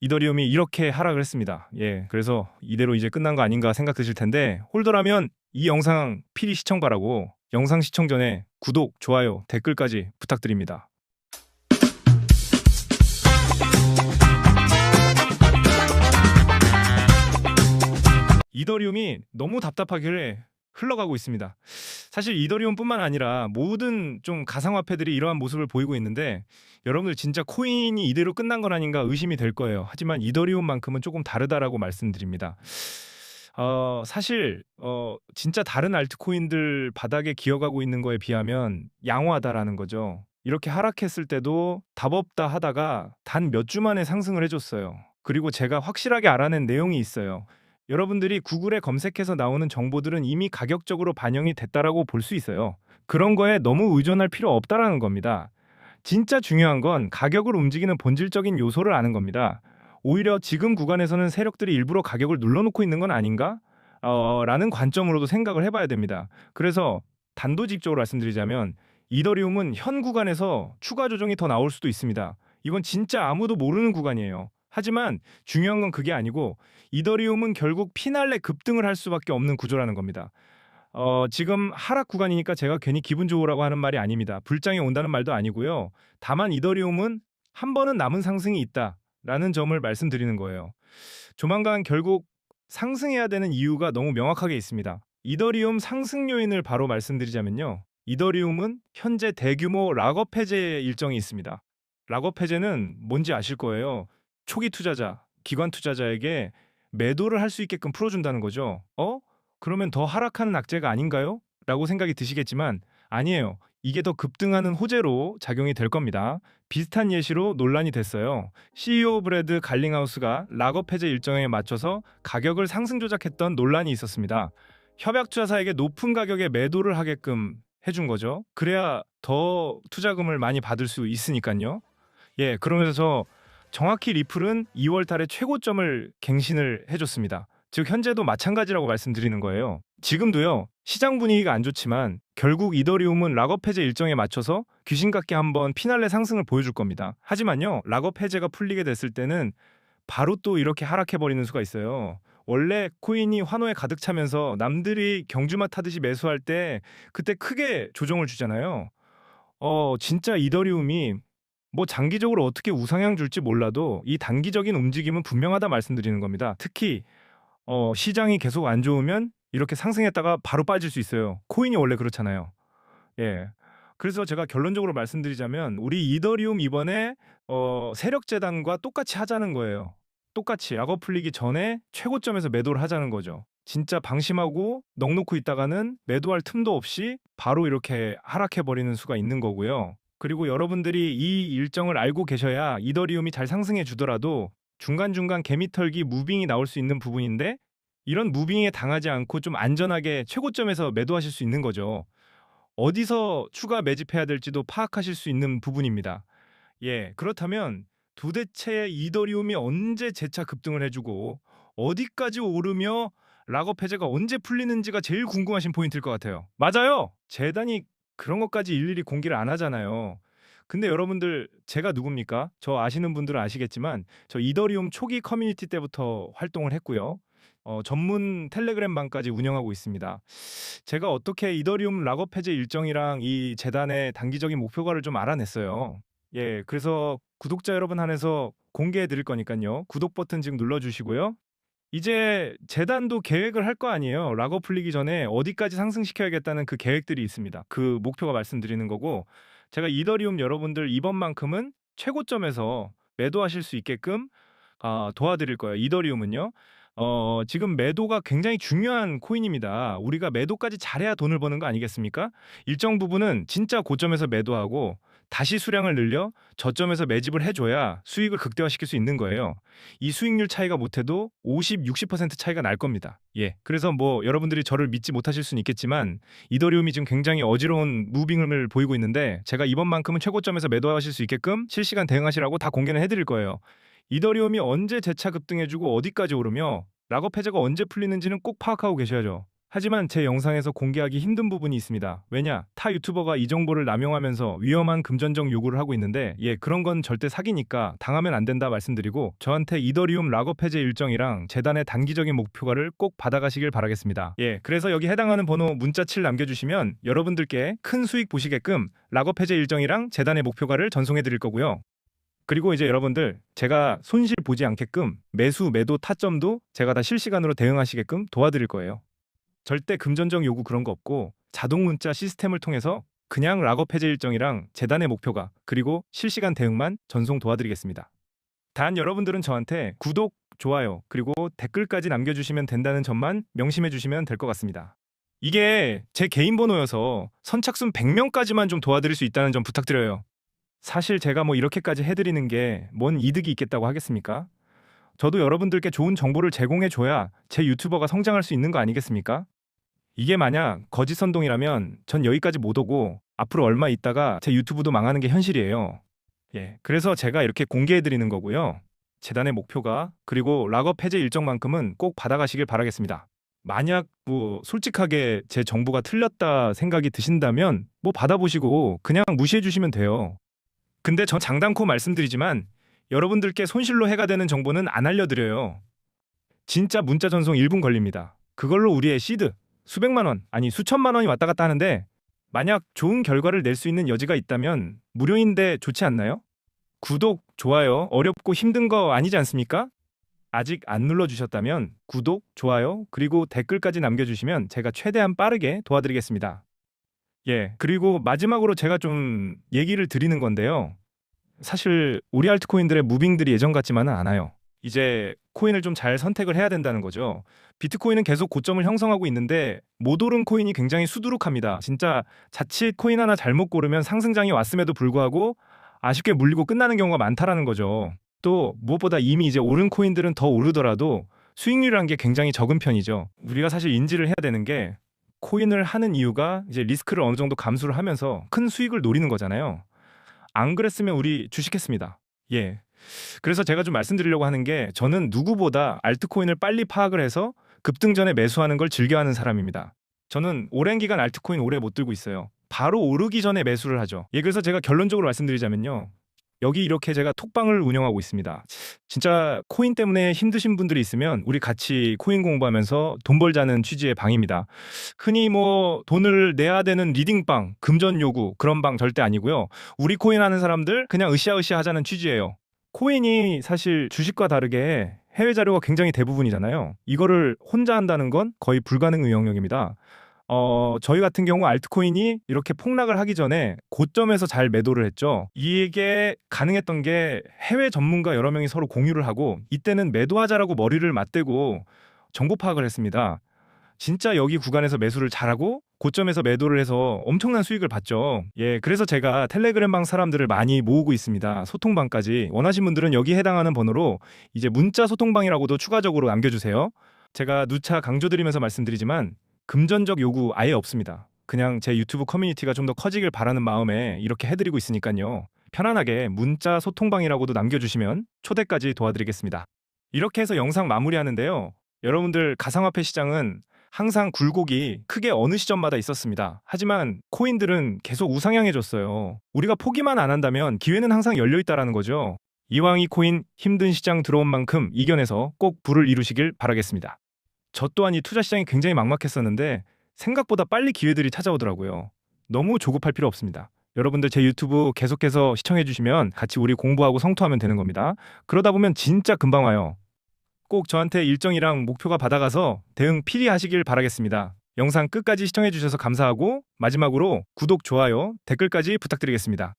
이더리움이 이렇게 하락을 했습니다. 예, 그래서 이대로 이제 끝난 거 아닌가 생각되실 텐데 홀더라면 이 영상 필히 시청 바라고 영상 시청 전에 구독, 좋아요, 댓글까지 부탁드립니다. 이더리움이 너무 답답하길래 흘러가고 있습니다. 사실 이더리움뿐만 아니라 모든 좀 가상화폐들이 이러한 모습을 보이고 있는데 여러분들 진짜 코인이 이대로 끝난 건 아닌가 의심이 될 거예요. 하지만 이더리움만큼은 조금 다르다라고 말씀드립니다. 어, 사실 어, 진짜 다른 알트코인들 바닥에 기어가고 있는 거에 비하면 양호하다라는 거죠. 이렇게 하락했을 때도 답 없다 하다가 단 몇 주 만에 상승을 해줬어요. 그리고 제가 확실하게 알아낸 내용이 있어요. 여러분들이 구글에 검색해서 나오는 정보들은 이미 가격적으로 반영이 됐다라고 볼 수 있어요. 그런 거에 너무 의존할 필요 없다라는 겁니다. 진짜 중요한 건 가격을 움직이는 본질적인 요소를 아는 겁니다. 오히려 지금 구간에서는 세력들이 일부러 가격을 눌러놓고 있는 건 아닌가? 어, 라는 관점으로도 생각을 해봐야 됩니다. 그래서 단도직입적으로 말씀드리자면 이더리움은 현 구간에서 추가 조정이 더 나올 수도 있습니다. 이건 진짜 아무도 모르는 구간이에요. 하지만 중요한 건 그게 아니고 이더리움은 결국 피날레 급등을 할 수밖에 없는 구조라는 겁니다. 어, 지금 하락 구간이니까 제가 괜히 기분 좋으라고 하는 말이 아닙니다. 불장이 온다는 말도 아니고요. 다만 이더리움은 한 번은 남은 상승이 있다라는 점을 말씀드리는 거예요. 조만간 결국 상승해야 되는 이유가 너무 명확하게 있습니다. 이더리움 상승 요인을 바로 말씀드리자면요. 이더리움은 현재 대규모 락업 해제 일정이 있습니다. 락업 해제는 뭔지 아실 거예요. 초기 투자자, 기관 투자자에게 매도를 할 수 있게끔 풀어준다는 거죠. 어? 그러면 더 하락하는 악재가 아닌가요? 라고 생각이 드시겠지만 아니에요. 이게 더 급등하는 호재로 작용이 될 겁니다. 비슷한 예시로 논란이 됐어요. CEO 브래드 갈링하우스가 락업 해제 일정에 맞춰서 가격을 상승 조작했던 논란이 있었습니다. 협약 투자사에게 높은 가격에 매도를 하게끔 해준 거죠. 그래야 더 투자금을 많이 받을 수 있으니까요. 예, 그러면서 정확히 리플은 2월 달에 최고점을 갱신을 해줬습니다. 즉 현재도 마찬가지라고 말씀드리는 거예요. 지금도요. 시장 분위기가 안 좋지만 결국 이더리움은 락업 해제 일정에 맞춰서 귀신 같게 한번 피날레 상승을 보여줄 겁니다. 하지만요. 락업 해제가 풀리게 됐을 때는 바로 또 이렇게 하락해 버리는 수가 있어요. 원래 코인이 환호에 가득 차면서 남들이 경주마 타듯이 매수할 때 그때 크게 조정을 주잖아요. 어, 진짜 이더리움이 뭐 장기적으로 어떻게 우상향 줄지 몰라도 이 단기적인 움직임은 분명하다 말씀드리는 겁니다. 특히 어, 시장이 계속 안 좋으면 이렇게 상승했다가 바로 빠질 수 있어요. 코인이 원래 그렇잖아요. 예. 그래서 제가 결론적으로 말씀드리자면 우리 이더리움 이번에 어, 세력 재단과 똑같이 하자는 거예요. 똑같이 약업 풀리기 전에 최고점에서 매도를 하자는 거죠. 진짜 방심하고 넉놓고 있다가는 매도할 틈도 없이 바로 이렇게 하락해 버리는 수가 있는 거고요. 그리고 여러분들이 이 일정을 알고 계셔야 이더리움이 잘 상승해 주더라도 중간중간 개미털기 무빙이 나올 수 있는 부분인데 이런 무빙에 당하지 않고 좀 안전하게 최고점에서 매도하실 수 있는 거죠. 어디서 추가 매집해야 될지도 파악하실 수 있는 부분입니다. 예, 그렇다면 도대체 이더리움이 언제 재차 급등을 해주고 어디까지 오르며 락업 해제가 언제 풀리는지가 제일 궁금하신 포인트일 것 같아요. 맞아요. 재단이 그런 것까지 일일이 공개를 안 하잖아요. 근데 여러분들 제가 누굽니까? 저 아시는 분들은 아시겠지만 저 이더리움 초기 커뮤니티 때부터 활동을 했고요. 어, 전문 텔레그램 방까지 운영하고 있습니다. 제가 어떻게 이더리움 락업 해제 일정이랑 이 재단의 단기적인 목표가를 좀 알아냈어요. 예, 그래서 구독자 여러분 한해서 공개해 드릴 거니까요. 구독 버튼 지금 눌러 주시고요. 이제 재단도 계획을 할 거 아니에요. 락업 풀리기 전에 어디까지 상승시켜야겠다는 그 계획들이 있습니다. 그 목표가 말씀드리는 거고 제가 이더리움 여러분들 이번만큼은 최고점에서 매도하실 수 있게끔 아, 도와드릴 거예요. 이더리움은요. 어, 지금 매도가 굉장히 중요한 코인입니다. 우리가 매도까지 잘해야 돈을 버는 거 아니겠습니까? 일정 부분은 진짜 고점에서 매도하고 다시 수량을 늘려 저점에서 매집을 해줘야 수익을 극대화시킬 수 있는 거예요. 이 수익률 차이가 못해도 50, 60% 차이가 날 겁니다. 예. 그래서 뭐 여러분들이 저를 믿지 못하실 수는 있겠지만 이더리움이 지금 굉장히 어지러운 무빙을 보이고 있는데 제가 이번만큼은 최고점에서 매도하실 수 있게끔 실시간 대응하시라고 다 공개는 해드릴 거예요. 이더리움이 언제 재차 급등해주고 어디까지 오르며 락업 해제가 언제 풀리는지는 꼭 파악하고 계셔야죠. 하지만 제 영상에서 공개하기 힘든 부분이 있습니다. 왜냐? 타 유튜버가 이 정보를 남용하면서 위험한 금전적 요구를 하고 있는데 예, 그런 건 절대 사기니까 당하면 안 된다 말씀드리고 저한테 이더리움 락업 해제 일정이랑 재단의 단기적인 목표가를 꼭 받아가시길 바라겠습니다. 예, 그래서 여기 해당하는 번호 문자 7 남겨주시면 여러분들께 큰 수익 보시게끔 락업 해제 일정이랑 재단의 목표가를 전송해 드릴 거고요. 그리고 이제 여러분들 제가 손실 보지 않게끔 매수 매도 타점도 제가 다 실시간으로 대응하시게끔 도와드릴 거예요. 절대 금전적 요구 그런 거 없고 자동 문자 시스템을 통해서 그냥 락업 해제 일정이랑 재단의 목표가 그리고 실시간 대응만 전송 도와드리겠습니다. 단 여러분들은 저한테 구독, 좋아요 그리고 댓글까지 남겨주시면 된다는 점만 명심해 주시면 될 것 같습니다. 이게 제 개인 번호여서 선착순 100명까지만 좀 도와드릴 수 있다는 점 부탁드려요. 사실 제가 뭐 이렇게까지 해드리는 게 뭔 이득이 있겠다고 하겠습니까? 저도 여러분들께 좋은 정보를 제공해 줘야 제 유튜버가 성장할 수 있는 거 아니겠습니까? 이게 만약 거짓 선동이라면 전 여기까지 못 오고 앞으로 얼마 있다가 제 유튜브도 망하는 게 현실이에요. 예. 그래서 제가 이렇게 공개해 드리는 거고요. 재단의 목표가 그리고 락업 해제 일정만큼은 꼭 받아가시길 바라겠습니다. 만약 뭐 솔직하게 제 정보가 틀렸다 생각이 드신다면 뭐 받아보시고 그냥 무시해 주시면 돼요. 근데 전 장담코 말씀드리지만 여러분들께 손실로 해가 되는 정보는 안 알려드려요. 진짜 문자 전송 1분 걸립니다. 그걸로 우리의 시드 수백만 원 아니 수천만 원이 왔다 갔다 하는데 만약 좋은 결과를 낼 수 있는 여지가 있다면 무료인데 좋지 않나요? 구독, 좋아요 어렵고 힘든 거 아니지 않습니까? 아직 안 눌러주셨다면 구독, 좋아요 그리고 댓글까지 남겨주시면 제가 최대한 빠르게 도와드리겠습니다. 예, 그리고 마지막으로 제가 좀 얘기를 드리는 건데요. 사실 우리 알트코인들의 무빙들이 예전 같지만은 않아요. 이제 코인을 좀 잘 선택을 해야 된다는 거죠. 비트코인은 계속 고점을 형성하고 있는데 못 오른 코인이 굉장히 수두룩합니다. 진짜 자칫 코인 하나 잘못 고르면 상승장이 왔음에도 불구하고 아쉽게 물리고 끝나는 경우가 많다라는 거죠. 또 무엇보다 이미 이제 오른 코인들은 더 오르더라도 수익률이란 게 굉장히 적은 편이죠. 우리가 사실 인지를 해야 되는 게 코인을 하는 이유가 이제 리스크를 어느 정도 감수를 하면서 큰 수익을 노리는 거잖아요. 안 그랬으면 우리 주식했습니다. 예. 그래서 제가 좀 말씀드리려고 하는 게 저는 누구보다 알트코인을 빨리 파악을 해서 급등 전에 매수하는 걸 즐겨하는 사람입니다. 저는 오랜 기간 알트코인 오래 못 들고 있어요. 바로 오르기 전에 매수를 하죠. 예, 그래서 제가 결론적으로 말씀드리자면요. 여기 이렇게 제가 톡방을 운영하고 있습니다. 진짜 코인 때문에 힘드신 분들이 있으면 우리 같이 코인 공부하면서 돈 벌자는 취지의 방입니다. 흔히 뭐 돈을 내야 되는 리딩방, 금전 요구 그런 방 절대 아니고요. 우리 코인 하는 사람들 그냥 으쌰으쌰 하자는 취지예요. 코인이 사실 주식과 다르게 해외 자료가 굉장히 대부분이잖아요. 이거를 혼자 한다는 건 거의 불가능의 영역입니다. 어, 저희 같은 경우 알트코인이 이렇게 폭락을 하기 전에 고점에서 잘 매도를 했죠. 이게 가능했던 게 해외 전문가 여러 명이 서로 공유를 하고 이때는 매도하자라고 머리를 맞대고 정보 파악을 했습니다. 진짜 여기 구간에서 매수를 잘하고 고점에서 매도를 해서 엄청난 수익을 봤죠. 예, 그래서 제가 텔레그램방 사람들을 많이 모으고 있습니다. 소통방까지. 원하신 분들은 여기 해당하는 번호로 이제 문자 소통방이라고도 추가적으로 남겨주세요. 제가 누차 강조드리면서 말씀드리지만 금전적 요구 아예 없습니다. 그냥 제 유튜브 커뮤니티가 좀 더 커지길 바라는 마음에 이렇게 해드리고 있으니까요. 편안하게 문자 소통방이라고도 남겨주시면 초대까지 도와드리겠습니다. 이렇게 해서 영상 마무리하는데요. 여러분들 가상화폐 시장은 항상 굴곡이 크게 어느 시점마다 있었습니다. 하지만 코인들은 계속 우상향해졌어요. 우리가 포기만 안 한다면 기회는 항상 열려 있다라는 거죠. 이왕 이 코인 힘든 시장 들어온 만큼 이겨내서 꼭 부를 이루시길 바라겠습니다. 저 또한 이 투자 시장이 굉장히 막막했었는데 생각보다 빨리 기회들이 찾아오더라고요. 너무 조급할 필요 없습니다. 여러분들 제 유튜브 계속해서 시청해 주시면 같이 우리 공부하고 성투하면 되는 겁니다. 그러다 보면 진짜 금방 와요. 꼭 저한테 일정이랑 목표가 받아가서 대응 필히 하시길 바라겠습니다. 영상 끝까지 시청해 주셔서 감사하고 마지막으로 구독, 좋아요, 댓글까지 부탁드리겠습니다.